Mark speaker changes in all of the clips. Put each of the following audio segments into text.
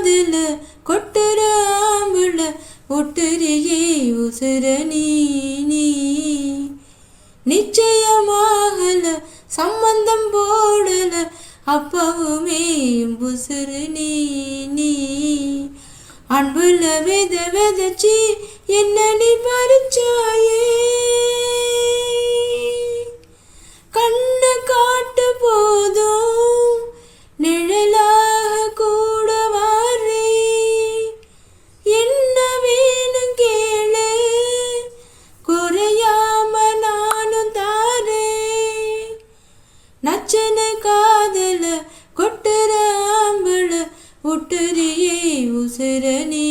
Speaker 1: காதல கொட்டுற ஆம்புல ஒட்டுறியே உசுர நீ நிச்சயமாகல சம்பந்தம் போடல அப்பவுமே புசுறு நீ நீ. அன்புல வித விதச்சி என்ன நீ பறிச்சாயே ஒட்டுறியே உசுர நீ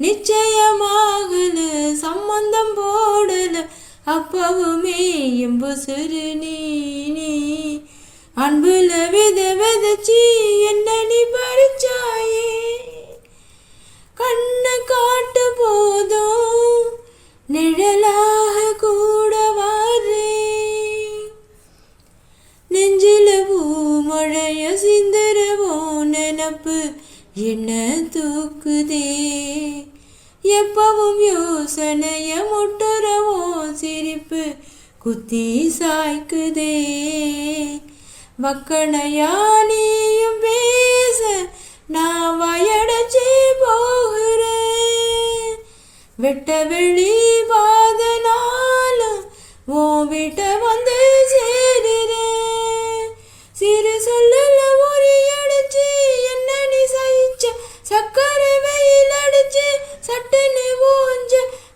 Speaker 1: நிச்சயமாகல சம்பந்தம் போடல அப்பவுமே எம்புசுரு நீ நீ. அன்புல வித விதச்சி என்ன நீ பறிச்சாயே. கண்ணு காட்டு போதும் நிழலாக கூட வாரே. நெஞ்சில பூ மழைய சிந்தரே நினப்பு என்ன தூக்குதே? எப்பவும் யோசனைய முட்டுறவோ சிரிப்பு குத்தி சாய்க்குதே. வக்கணையா நீயும் பேச நான் வயடச்சே போகிறேன். வெட்ட வெளி வாதன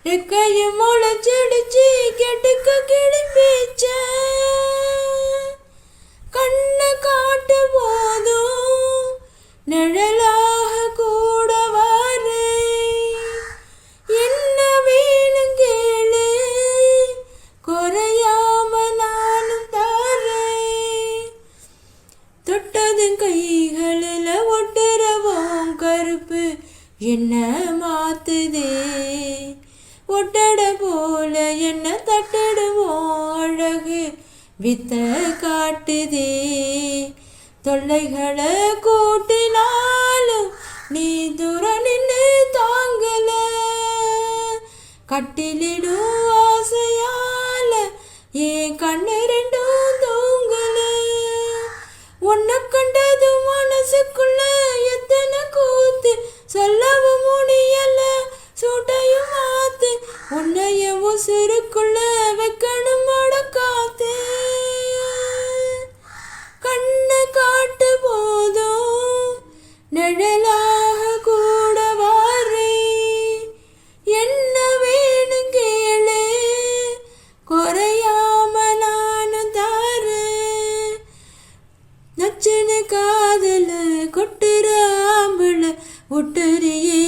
Speaker 1: ரெக்கையும் முளைச்சடிச்சு கெட்டுக்க கிளம்பிச்ச. கண்ணை காட்டு போதும் நிழலாக கூட வாரேன் என்ன வேணும் கேளு குறையாம நானும் தாரே. தொட்டதும் கைகளில் ஒட்டுறவும் கருப்பு என்ன மாத்துதே? ஒட்டட போல என்ன தட்டிடுவோம் அழகு? வித்த காட்டுதே. தொல்லைகளை கூட்டினாலும் நீ தூர நின்று தாங்கல. கட்டிலிட உசுருக்குள்ள வைக்கணும் காத்து கண்ணு காட்டு போதும் நிழலாக கூட வாரே. என்ன வேணும் கேளு குறையாம நானும் தாரு. நச்சுன்னு காதல கொட்டுற ஆம்பளை ஒட்டுறியே